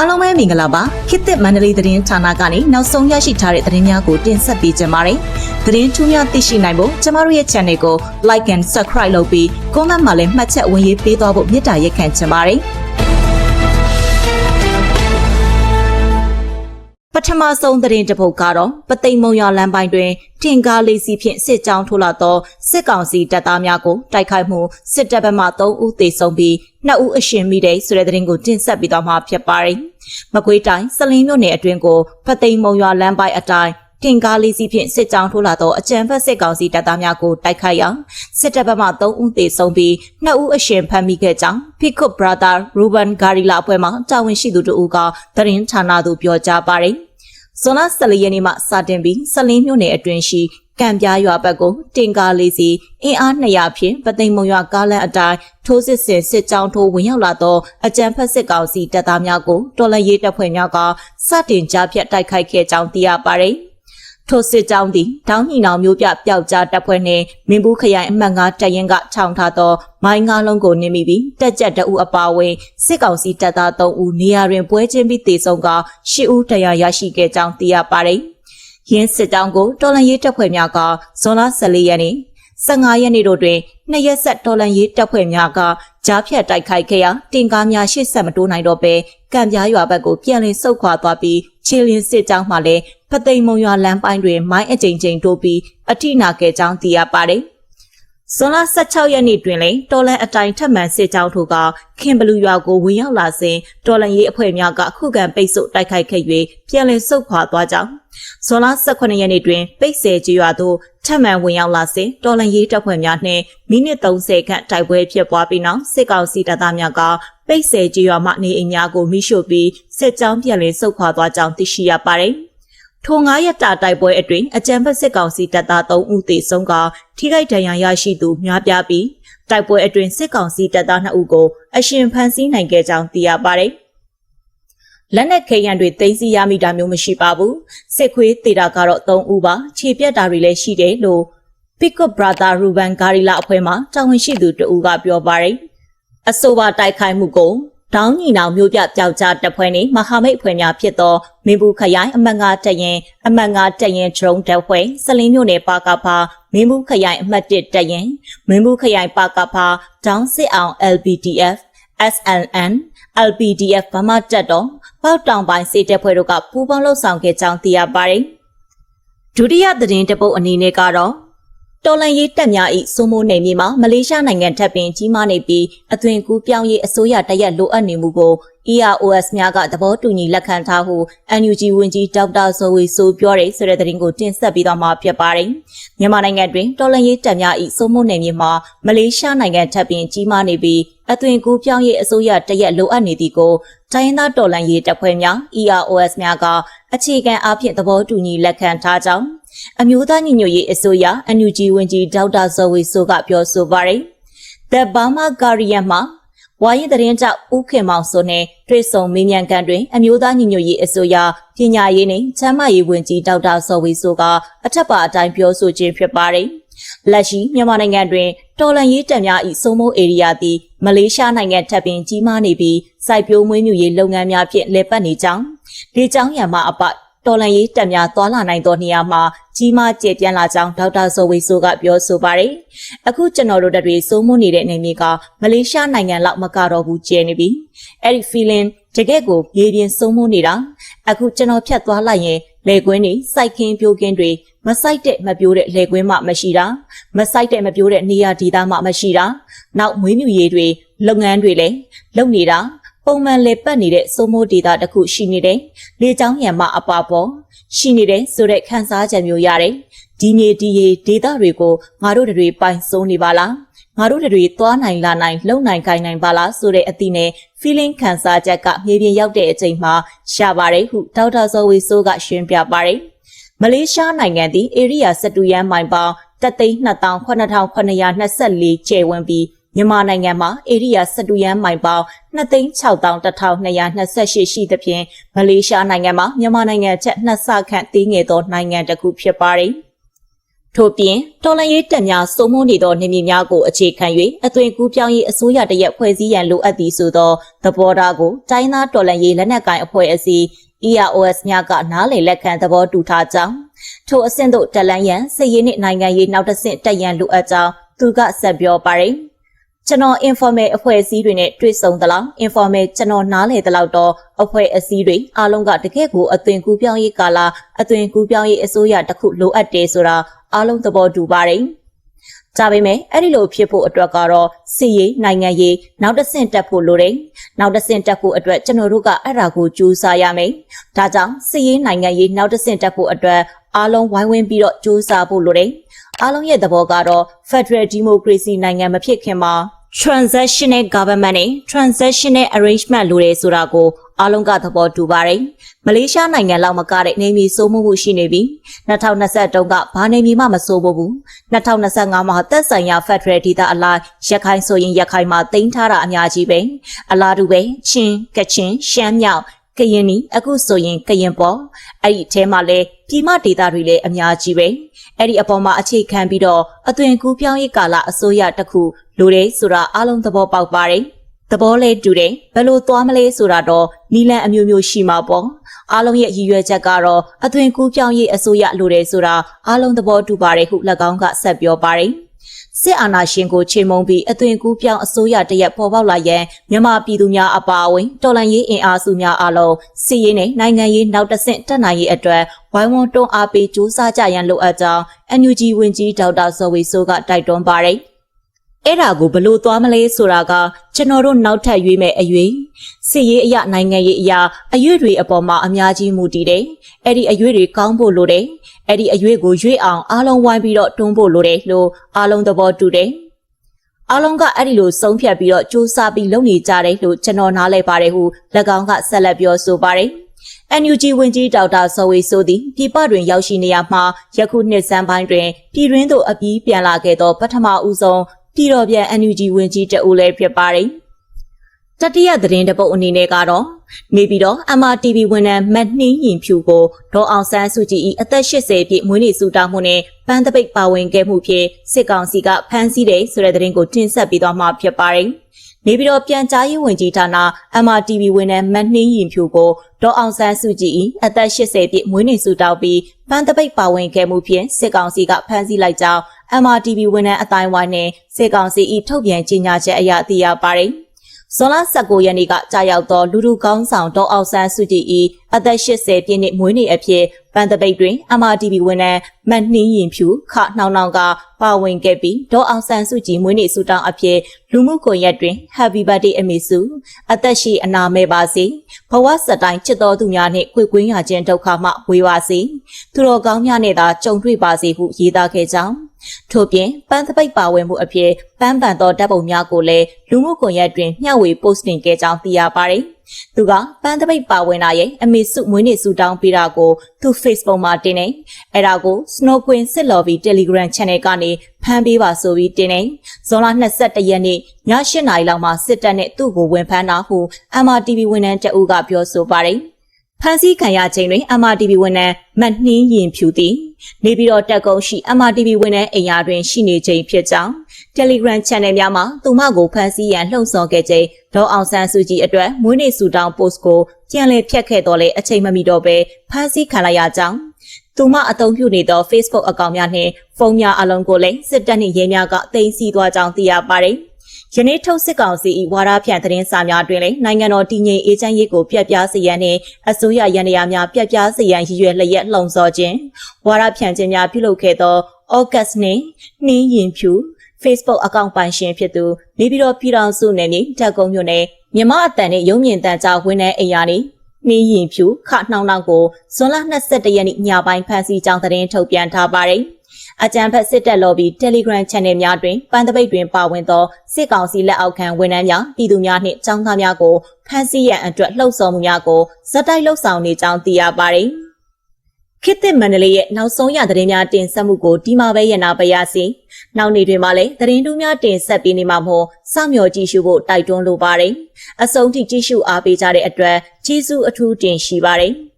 အားလုံးပဲမင်္ဂလာပါခေတ်သစ်မန္တလေးသတင်းဌာနကနေနောက်ဆုံးရရှိထားတဲ့သတင်းများကိုတင်ဆက်ပေးကြပါမယ်သတင်းထူးများသိရှိနိုင်ဖို့ကျမတို့ရဲ့ channel ကို like and subscribe လုပ်ပြီး comment မှာလည်းမှတ်ချက်ဝင်ရေးပေးသွားဖို့မေတ္တာရက်ခံချင်ပါတယ် ထမဆုံးသတင်းတစ်ပုဒ်ကတော့ပသိမ်မုံရလမ်းပိုင်းတွင်တင်ကားလေးစီးဖြင့်စစ်ကြောင်းထိုးလာသောစစ်ကောင်စီတပ်သားများကိုတိုက်ခိုက်မှုစစ်တပ်ဘက်မှ3ဦးသေဆုံးပြီး2ဦးအရှင်မိတဲ့ဆိုတဲ့သတင်းကိုတင်ဆက်ပေးသွားမှာဖြစ်ပါတယ်။မကွေးတိုင်းစလင်းမြို့နယ်အတွင်းကိုပသိမ်မုံရလမ်းပိုင်းအတိုင်းတင်ကားလေးစီးဖြင့်စစ်ကြောင်းထိုးလာသောအကြံဖက်စစ်ကောင်စီတပ်သားများကိုတိုက်ခိုက်ရာစစ်တပ်ဘက်မှ3ဦးသေဆုံးပြီး2ဦးအရှင်ဖမ်းမိခဲ့ကြောင်း Pickup Brother Ruben Garila အဖွဲ့မှတာဝန်ရှိသူတို့ကသတင်းဌာနသို့ပြောကြားပါတယ်။ ဇွန်လ14ရက်နေ့မှစတင်ပြီးစလင်းမြို့နယ်အတွင်းရှိကံပြားရွာဘက်ကိုတင်ကားလေးစီအင်အား200ဖြင့်ပသိမ်မုံရွာကားလမ်းအတိုင်းထိုးစစ်ဆင်စစ်ကြောင်းထိုးဝင်ရောက်လာသောအကြံဖက်စစ်ကောင်စီတပ်သားများကိုတော်လှန်ရေးတပ်ဖွဲ့များကစတင်ကြားဖြတ်တိုက်ခိုက်ခဲ့ကြောင်းသိရပါတယ်။ ထိုစစ်ကြောင်းသည်တောင်းညီနောင်မျိုးပြပျောက်ကြားတပ်ဖွဲ့နှင့်မင်းဘူးခရိုင်အမှတ်၅တပ်ရင်းကခြောင်ထားသောမိုင်းငါးလုံးကိုနင်းမိပြီးတက်ကြက်တအုပ်အပါဝင်စစ်ကောင်စီတပ်သား၃ဦးနေရာတွင်ပွဲချင်းပြီးတေဆုံးက၈ဦးတရားရရှိခဲ့ကြောင်းသိရပါတယ်။ရင်းစစ်တောင်းကိုတော်လန်ရေးတပ်ဖွဲ့များကဇွန်လ14ရက်နေ့ 15ရက်နေ့တို့တွင်နှစ်ရက်ဆက်တော်လန်ရေးတပ်ဖွဲ့များကကြားဖြတ်တိုက်ခိုက်ခဲ့ရာတင်ကားများရှေ့ဆက်မတိုးနိုင်တော့ပဲကံပြားရွာဘက်ကိုပြန်လည်ဆုတ်ခွာသွားပြီးခြေလင်းစစ်ကြောင်းမှလည်းဖသိမ်မုံရွာလမ်းပိုင်းတွင်မိုင်းအကြိမ်ကြိမ်တိုးပြီးအထိနာခဲ့ကြောင်းသိရပါတယ်။ ဇွန်လ16ရက်နေ့တွင်လည်းတော်လန်အတိုင်းထပ်မံစစ်ကြောင်းထိုးကခင်ဘလူရွာကိုဝင်ရောက်လာစဉ်တော်လန်ရေးအဖွဲ့များကခုခံပိတ်ဆို့တိုက်ခိုက်ခဲ့၍ပြန်လည်ဆုတ်ခွာသွားကြောင်းဇွန်လ18ရက်နေ့တွင်ပိတ်ဆယ်ကြီးရွာသို့ထပ်မံဝင်ရောက်လာစဉ်တော်လန်ရေးတပ်ဖွဲ့များနှင့်မိနစ်30ခန့်တိုက်ပွဲဖြစ်ပွားပြီးနောက်စစ်ကောင်စီတပ်သားများကပိတ်ဆယ်ကြီးရွာမှနေအိမ်များကိုမိရှို့ပြီးစစ်ကြောင်းပြန်လည်ဆုတ်ခွာသွားကြောင်းသိရှိရပါတယ်။ ထို9ရက်တာတိုက်ပွဲအတွင်းအကြံဖက်စစ်ကောင်စီတပ်သား3ဦးသေဆုံးကထိခိုက်ဒဏ်ရာရရှိသူများပြားပြီးတိုက်ပွဲအတွင်းစစ်ကောင်စီတပ်သား2ဦးကိုအရှင်ဖမ်းဆီးနိုင်ခဲ့ကြောင်းသိရပါတယ်။လက်နက်ခဲယံတွေသိမ်းဆည်းရမိတာမျိုးမရှိပါဘူး။စစ်ခွေးတေတာကတော့3ဦးပါခြေပြတ်တာတွေလည်းရှိတယ်လို့ Pickup Brother Ruben Garila အဖွဲ့မှတာဝန်ရှိသူတဦးကပြောပါတယ်။အဆိုပါတိုက်ခိုက်မှုကို ဒေါင်းညီနောင်မျိုးပြပျောက်ကြားတပ်ဖွဲ့နှင့်မဟာမိတ်အဖွဲ့များဖြစ်သောမင်းဘူးခရိုင်အမှတ်၅တပ်ရင်အမှတ်၅တပ်ရင်ဒရုန်းတပ်ဖွဲ့စလင်းမြို့နယ်ပါကဖာမင်းဘူးခရိုင်အမှတ်၁တပ်ရင်မင်းဘူးခရိုင်ပါကဖာဒေါင်းစစ်အောင် LPDF SLN LPDF ဗမာတပ်တော်ပေါတောင်ပိုင်းစစ်တပ်ဖွဲ့တို့ကပူးပေါင်းလှုပ်ဆောင်ခဲ့ကြောင်းသိရပါတယ်ဒုတိယသတင်းတပုတ်အနေနဲ့ကတော့ တော်လန်ရေးတပ်များ၏စိုးမိုးနယ်မြေမှာမလေးရှားနိုင်ငံထပ်ပင်ကြီးမားနေပြီးအသွင်ကူးပြောင်းရေးအစိုးရတရက်လိုအပ်နေမှုကို EROS များကသဘောတူညီလက်ခံထားဟု NUG ဝန်ကြီးဒေါက်တာဇော်ဝေဆိုပြောတဲ့ဆိုတဲ့သတင်းကိုတင်ဆက်ပြီးတော့မှဖြစ်ပါတယ်။မြန်မာနိုင်ငံတွင်တော်လန်ရေးတပ်များ၏စိုးမိုးနယ်မြေမှာမလေးရှားနိုင်ငံထပ်ပင်ကြီးမားနေပြီးအသွင်ကူးပြောင်းရေးအစိုးရတရက်လိုအပ်နေသည်ကိုတိုင်းသားတော်လန်ရေးတပ်ဖွဲ့များ EROS များကအခြေခံအဖြစ်သဘောတူညီလက်ခံထားကြောင်းအမျိုးသားညီညွတ်ရေးအစိုးရ NUG ဝန်ကြီးဒေါက်တာဇော်ဝေဆိုကပြောဆိုပါတယ်။ The Burma Guardian မှာ ဝါရင်သတင်းကြောင့်ဦးခင်မောင်စိုးနဲ့တွေ့ဆုံမေးမြန်းခန်းတွင်အမျိုးသားညီညွတ်ရေးအစိုးရပညာရေးနှင့်ချမ်းမာရေးဝန်ကြီးဒေါက်တာဇော်ဝေဆိုကအထက်ပါအတိုင်းပြောဆိုခြင်းဖြစ်ပါတယ်။လက်ရှိမြန်မာနိုင်ငံတွင်တော်လန်ရေးတပ်များ၏စုံမုံဧရိယာသည်မလေးရှားနိုင်ငံထပ်ပင်ကြီးမားနေပြီးစိုက်ပျိုးမွေးမြူရေးလုပ်ငန်းများဖြင့်လည်ပတ်နေကြောင်းဒီကြောင်းရံမှအပ တော်လန်ရေးတက်များသွာလာနိုင်သောနေရာမှာကြီးမားကျယ်ပြန့်လာကြောင်းဒေါက်တာဇော်ဝေဆိုကပြောဆိုပါတယ်။အခုကျွန်တော်တို့တွေစိုးမိုးနေတဲ့နေမြေကမလေးရှားနိုင်ငံလောက်မကတော့ဘူးကျဲနေပြီ။အဲ့ဒီ feeling တကယ့်ကိုမြေပြင်စိုးမိုးနေတာအခုကျွန်တော်ဖြတ်သွားလိုက်ရင်လေကွင်းတွေစိုက်ခင်းပြိုးခင်းတွေမစိုက်တဲ့မပြိုးတဲ့လေကွင်းမှမရှိတာမစိုက်တဲ့မပြိုးတဲ့နေရာဒေသမှမရှိတာနောက်မွေးမြူရေးတွေလုပ်ငန်းတွေလည်းလုပ်နေတာ ပုံမှန်လေပတ်နေတဲ့စိုးမိုးဒေတာတစ်ခုရှိနေတယ်။လေချောင်းရံမအပါပေါ်ရှိနေတယ်ဆိုတဲ့ခန်းစားချက်မျိုးရတယ်။ဒီမြေဒီရေဒေတာတွေကိုငါတို့တွေပိုင်စိုးနေပါလား။ငါတို့တွေသွားနိုင်လာနိုင်လုံနိုင်ခိုင်နိုင်ပါလားဆိုတဲ့အသည့်နဲ့ feeling ခံစားချက်ကမြေပြင်ရောက်တဲ့အချိန်မှာရှာပါတယ်ဟုဒေါက်တာဇော်ဝေဆိုးကရှင်းပြပါတယ်။မလေးရှားနိုင်ငံသည် area 12ရန်မိုင်ပေါင်းတသိန်း29,924ကျယ်ဝန်းပြီး မြန်မာနိုင်ငံမှာဧရိယာ12ရန်မိုင်ပေါင်း2,61228ရှိသဖြင့်မလေးရှားနိုင်ငံမှာမြန်မာနိုင်ငံချက်နှစ်ဆခန့်သေးငယ်သောနိုင်ငံတစ်ခုဖြစ်ပါတယ်။ထို့ပြင်တော်လန်ရေးတက်များစုံမိုးနေသောနေမြေများကိုအခြေခံ၍အသွင်ကူးပြောင်းရေးအစိုးရတရက်ဖွဲ့စည်းရန်လိုအပ်သည်ဆိုသောသဘောထားကိုတိုင်းသားတော်လန်ရေးလက်နက်ကိုင်အဖွဲ့အစည်း EROS များကနားလည်လက်ခံသဘောတူထားကြောင်းထိုအဆင့်သို့တက်လန်ရန်စစ်ရေးနှင့်နိုင်ငံရေးနောက်တစ်ဆင့်တက်ရန်လိုအပ်ကြောင်းသူကဆက်ပြောပါတယ် ကျွန်တော် informal အဖွဲ့အစည်းတွေနဲ့တွေ့ဆုံသလောက် informal ကျွန်တော်နားလည်သလောက်တော့အဖွဲ့အစည်းတွေအားလုံးကတကယ့်ကိုအသွင်ကူးပြောင်းရေးကာလအသွင်ကူးပြောင်းရေးအစိုးရတစ်ခုလိုအပ်တယ်ဆိုတာအားလုံးသဘောတူပါတယ်။ဒါပေမဲ့အဲ့ဒီလိုဖြစ်ဖို့အတွက်ကတော့စီရေးနိုင်ငံရေးနောက်တစ်ဆင့်တက်ဖို့လိုတယ်။နောက်တစ်ဆင့်တက်ဖို့အတွက်ကျွန်တော်တို့ကအဲ့ဒါကိုကြိုးစားရမယ်။ဒါကြောင့်စီရေးနိုင်ငံရေးနောက်တစ်ဆင့်တက်ဖို့အတွက်အားလုံးဝိုင်းဝန်းပြီးတော့ကြိုးစားဖို့လိုတယ်။အားလုံးရဲ့သဘောကတော့ Federal Democracy နိုင်ငံမဖြစ်ခင်မှာ transactional government နဲ့ transactional arrangement လိုတယ်ဆိုတာကိုအားလုံးကသဘောတူပါတယ်။မလေးရှားနိုင်ငံလောက်မကတဲ့နေမြေစိုးမှုမှုရှိနေပြီ။2023ကဘာနေမြေမှမစိုးဘူး။2025မှာသက်ဆိုင်ရာ Federal ဒေသအလိုက်ရခိုင်ဆိုရင်ရခိုင်မှာတင်ထားတာအများကြီးပဲ။အလားတူပဲချင်းကချင်ရှမ်းမြောက် ကရင်နီအခုဆိုရင်ကရင်ပေါ်အဲ့ဒီအထဲမှာလဲပြည်မဒေတာတွေလည်းအများကြီးပဲအဲ့ဒီအပေါ်မှာအခြေခံပြီးတော့အသွင်ကူးပြောင်းရေးကာလအစိုးရတစ်ခုလိုတယ်ဆိုတာအားလုံးသဘောပေါက်ပါတယ်သဘောလဲတူတယ်ဘယ်လိုသွားမလဲဆိုတာတော့နီလန်အမျိုးမျိုးရှိမှာပေါ့အားလုံးရဲ့ရည်ရွယ်ချက်ကတော့အသွင်ကူးပြောင်းရေးအစိုးရလိုတယ်ဆိုတာအားလုံးသဘောတူပါတယ်ဟု၎င်းကဆက်ပြောပါတယ် စစ်အာဏာရှင်ကိုချိန်မုံပြီးအသွင်ကူးပြောင်းအစိုးရတရက်ပေါ်ပေါက်လာရန်မြန်မာပြည်သူများအပါအဝင်တော်လှန်ရေးအင်အားစုများအလုံးစစ်ရေးနဲ့နိုင်ငံရေးနောက်တစ်ဆင့်တက်နိုင်ရေးအတွက်ဝိုင်းဝန်းတွန်းအားပေးကြိုးစားကြရန်လိုအပ်ကြောင်း NUG ဝန်ကြီးဒေါက်တာဇော်ဝေဆိုးကတိုက်တွန်းပါတယ် အဲ့ဒါကိုဘလို့သွားမလဲဆိုတာကကျွန်တော်တို့နောက်ထပ်ရွေးမဲ့အရွေးစစ်ရေးအရာနိုင်ငံရေးအရာအရွေးတွေအပေါ်မှာအများကြီးမူတည်တယ်။အဲ့ဒီအရွေးတွေကောင်းဖို့လိုတယ်။အဲ့ဒီအရွေးကိုရွေးအောင်အားလုံးဝိုင်းပြီးတော့တွန်းဖို့လိုတယ်လို့အားလုံးသဘောတူတယ်။အားလုံးကအဲ့ဒီလိုဆုံးဖြတ်ပြီးတော့စူးစမ်းပြီးလုပ်နေကြတယ်လို့ကျွန်တော်နားလဲပါတယ်ဟု၎င်းကဆက်လက်ပြောဆိုပါတယ်။ NUG ဝင်ကြီးဒေါက်တာဇော်ဝေဆိုသည်ပြည်ပတွင်ရောက်ရှိနေရမှာယခုနှစ်စံပိုင်းတွင်ပြည်တွင်းသို့အပြီးပြန်လာခဲ့သောပထမဦးဆုံး ပြည်တော်ပြန် NUG ဝင်ကြီးတအူလည်းဖြစ်ပါတယ်။တတိယသတင်းတပုတ်အနေနဲ့ကတော့နေပြီးတော့ MRTV ဝန်ထမ်းမတ်နှင်းရင်ဖြူကိုဒေါ်အောင်ဆန်းစုကြည်၏အသက်80ပြည့်မွေးနေ့စုတောင်းမှုနဲ့ပန်းတပိတ်ပါဝင်ခဲ့မှုဖြင့်စစ်ကောင်စီကဖမ်းဆီးတယ်ဆိုတဲ့သတင်းကိုတင်ဆက်ပေးသွားမှာဖြစ်ပါတယ်။နေပြီးတော့ပြန်ကြားရေးဝန်ကြီးဌာန MRTV ဝန်ထမ်းမတ်နှင်းရင်ဖြူကိုဒေါ်အောင်ဆန်းစုကြည်၏အသက်80ပြည့်မွေးနေ့စုတောင်းပြီးပန်းတပိတ်ပါဝင်ခဲ့မှုဖြင့်စစ်ကောင်စီကဖမ်းဆီးလိုက်ကြောင်း MRTV ဝန်ထမ်းအတိုင်းဝိုင်းနဲ့စေကောင်စီ၏ထုတ်ပြန်ကြေညာချက်အရသိရပါတယ်။ဇွန်လ19ရက်နေ့ကကြာရောက်သောလူလူကောင်းဆောင်ဒေါ်အောင်ဆန်းစုကြည်၏အသက်80ပြည့်နှစ်မွေးနေ့အဖြစ်ပန်းတပိတ်တွင် MRTV ဝန်ထမ်းမတ်နှင်းရင်ဖြူခနှောင်းနှောင်းကပါဝင်ခဲ့ပြီးဒေါ်အောင်ဆန်းစုကြည်မွေးနေ့ဆုတောင်းအဖြစ်လူမှုကွန်ရက်တွင် Happy Birthday အမေစုအသက်ရှိအနာမဲ့ပါစေဘဝစတိုင်းချစ်တော်သူများနှင့်ကိုယ်ကွင်းရခြင်းဒုက္ခမှဝေပါစေသူတော်ကောင်းများနဲ့သာကြုံတွေ့ပါစေဟုရေးသားခဲ့ကြောင်း ထို့ပြင်ပန်းသပိတ်ပါဝင်မှုအဖြစ်ပန်းပန်သောဓာတ်ပုံများကိုလည်းလူမှုကွန်ရက်တွင်မျှဝေ post တင်ခဲ့ကြောင်းသိရပါတယ်။သူကပန်းသပိတ်ပါဝင်လာရဲ့အမေစုမွေးနေ့ဆုတောင်းပေးတာကိုသူ Facebook မှာတင်နေ။အဲဒါကို Snow Queen စစ်လော်ဘီ Telegram Channel ကနေဖမ်းပေးပါဆိုပြီးတင်နေ။ဇွန်လ22ရက်နေ့ည8:00နာရီလောက်မှာစစ်တပ်နဲ့သူ့ကိုဝင်ဖမ်းတာဟု MRTV ဝန်ထမ်းတအုပ်ကပြောဆိုပါတယ်။ ဖန်ဆီးခံရချိန်တွင် MRTV ဝန်ထမ်းမတ်နှင်းရင်ဖြူသည်နေပြီးတော့တက်ကုန်းရှိ MRTV ဝန်ထမ်းအိမ်ယာတွင်ရှိနေချိန်ဖြစ်ကြောင်း Telegram Channel များမှာသူမကိုဖန်ဆီးရန်လှုံ့ဆော်ခဲ့ချိန်ဒေါ်အောင်ဆန်းစုကြည်အတွက်မွေးနေ့ဆူတောင်း post ကိုပြန်လည်ဖျက်ခဲ့တော်လဲအချိန်မမီတော့ပဲဖန်ဆီးခံလိုက်ရကြောင်းသူမအသုံးပြုနေသော Facebook အကောင့်များနှင့်ဖုန်းများအလုံးကိုလည်းစစ်တပ်နှင့်ရဲများကသိမ်းဆည်းသွားကြောင်းသိရပါတယ်။ ယနေ့ထုတ်စစ်ကောင်စီ၏ဝါဒဖြန့်သတင်းစာများတွင်လည်းနိုင်ငံတော်တည်ငြိမ်အေးချမ်းရေးကိုပြက်ပြားစေရန်နှင့်အစိုးရရန်ရာများပြက်ပြားစေရန်ရည်ရွယ်လျက်လှုံ့ဆော်ခြင်းဝါဒဖြန့်ခြင်းများပြုလုပ်ခဲ့သောဩဂတ်နှင့်နှင်းရင်ဖြူ Facebook အကောင့်ပိုင်ရှင်ဖြစ်သူနေပြည်တော်ပြည်တော်စုနယ်မြေတက်ကုန်းမြို့နယ်မြမအတန်နှင့်ရုံမြင့်တန်ကြားဝင်းတဲ့အိမ်ယာနေနှင်းရင်ဖြူခနှောင်းနှောင်းကိုဇွန်လ22ရက်နေ့ညပိုင်းဖမ်းဆီးကြောင်းသတင်းထုတ်ပြန်ထားပါတယ်။ အကြံဖက်စစ်တပ်လော်ဘီ Telegram Channel များတွင်ပန်းတပိတ်တွင်ပါဝင်သောစစ်ကောင်စီလက်အောက်ခံဝန်ထမ်းများပြည်သူများနှင့်ចောင်းသားများကိုဖမ်းဆီးရန်အတွက်လှုံ့ဆော်မှုများကိုဇက်တိုက်လှုပ်ဆောင်နေကြောင်းသိရပါသည်ခေတ်သစ်မန္တလေးရဲ့နောက်ဆုံးရသတင်းများတင်ဆက်မှုကိုဒီမှာပဲရနာပါရစေ။နောက်နေ့တွင်မှလည်းသတင်းတူးများတင်ဆက်ပေးနေမှာမို့စောင့်မျှော်ကြည့်ရှုဖို့တိုက်တွန်းလိုပါတယ်။အဆုံးထိကြည့်ရှုအားပေးကြတဲ့အတွက်ကျေးဇူးအထူးတင်ရှိပါတယ်။